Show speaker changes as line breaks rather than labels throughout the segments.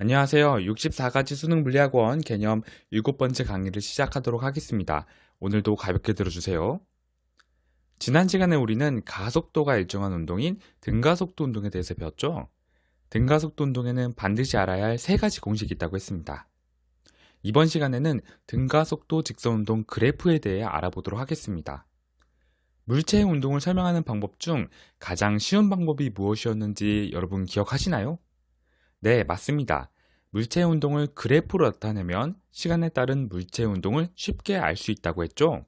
안녕하세요. 64가지 수능 물리학원 개념 7번째 강의를 시작하도록 하겠습니다. 오늘도 가볍게 들어주세요. 지난 시간에 우리는 가속도가 일정한 운동인 등가속도 운동에 대해서 배웠죠? 등가속도 운동에는 반드시 알아야 할 세 가지 공식이 있다고 했습니다. 이번 시간에는 등가속도 직선 운동 그래프에 대해 알아보도록 하겠습니다. 물체의 운동을 설명하는 방법 중 가장 쉬운 방법이 무엇이었는지 여러분 기억하시나요? 네, 맞습니다. 물체의 운동을 그래프로 나타내면 시간에 따른 물체의 운동을 쉽게 알 수 있다고 했죠?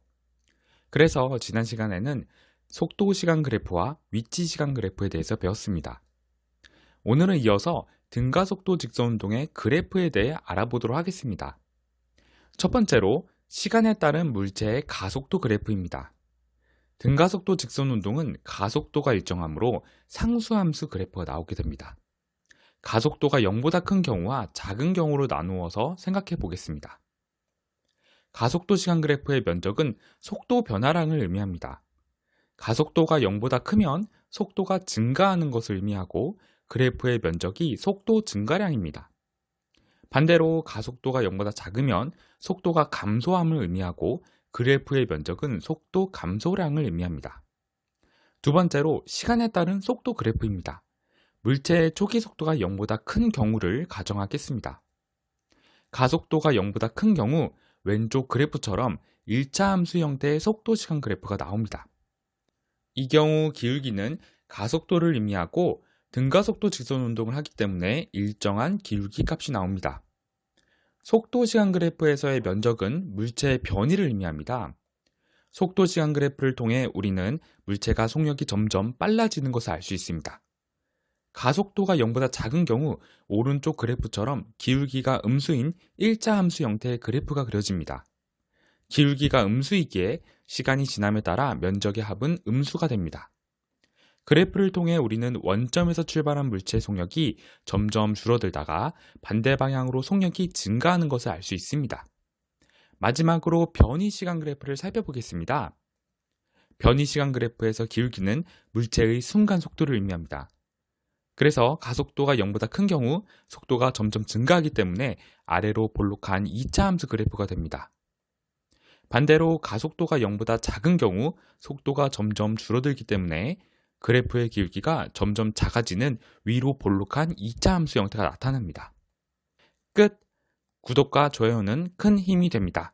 그래서 지난 시간에는 속도 시간 그래프와 위치 시간 그래프에 대해서 배웠습니다. 오늘은 이어서 등가 속도 직선 운동의 그래프에 대해 알아보도록 하겠습니다. 첫 번째로 시간에 따른 물체의 가속도 그래프입니다. 등가속도 직선 운동은 가속도가 일정하므로 상수함수 그래프가 나오게 됩니다. 가속도가 0보다 큰 경우와 작은 경우로 나누어서 생각해 보겠습니다. 가속도 시간 그래프의 면적은 속도 변화량을 의미합니다. 가속도가 0보다 크면 속도가 증가하는 것을 의미하고 그래프의 면적이 속도 증가량입니다. 반대로 가속도가 0보다 작으면 속도가 감소함을 의미하고 그래프의 면적은 속도 감소량을 의미합니다. 두 번째로 시간에 따른 속도 그래프입니다. 물체의 초기 속도가 0보다 큰 경우를 가정하겠습니다. 가속도가 0보다 큰 경우 왼쪽 그래프처럼 1차 함수 형태의 속도 시간 그래프가 나옵니다. 이 경우 기울기는 가속도를 의미하고 등가속도 직선 운동을 하기 때문에 일정한 기울기 값이 나옵니다. 속도 시간 그래프에서의 면적은 물체의 변이를 의미합니다. 속도 시간 그래프를 통해 우리는 물체가 속력이 점점 빨라지는 것을 알 수 있습니다. 가속도가 0보다 작은 경우 오른쪽 그래프처럼 기울기가 음수인 일자 함수 형태의 그래프가 그려집니다. 기울기가 음수이기에 시간이 지남에 따라 면적의 합은 음수가 됩니다. 그래프를 통해 우리는 원점에서 출발한 물체의 속력이 점점 줄어들다가 반대 방향으로 속력이 증가하는 것을 알 수 있습니다. 마지막으로 변이 시간 그래프를 살펴보겠습니다. 변이 시간 그래프에서 기울기는 물체의 순간 속도를 의미합니다. 그래서 가속도가 0보다 큰 경우 속도가 점점 증가하기 때문에 아래로 볼록한 2차 함수 그래프가 됩니다. 반대로 가속도가 0보다 작은 경우 속도가 점점 줄어들기 때문에 그래프의 기울기가 점점 작아지는 위로 볼록한 2차 함수 형태가 나타납니다. 끝! 구독과 좋아요는 큰 힘이 됩니다.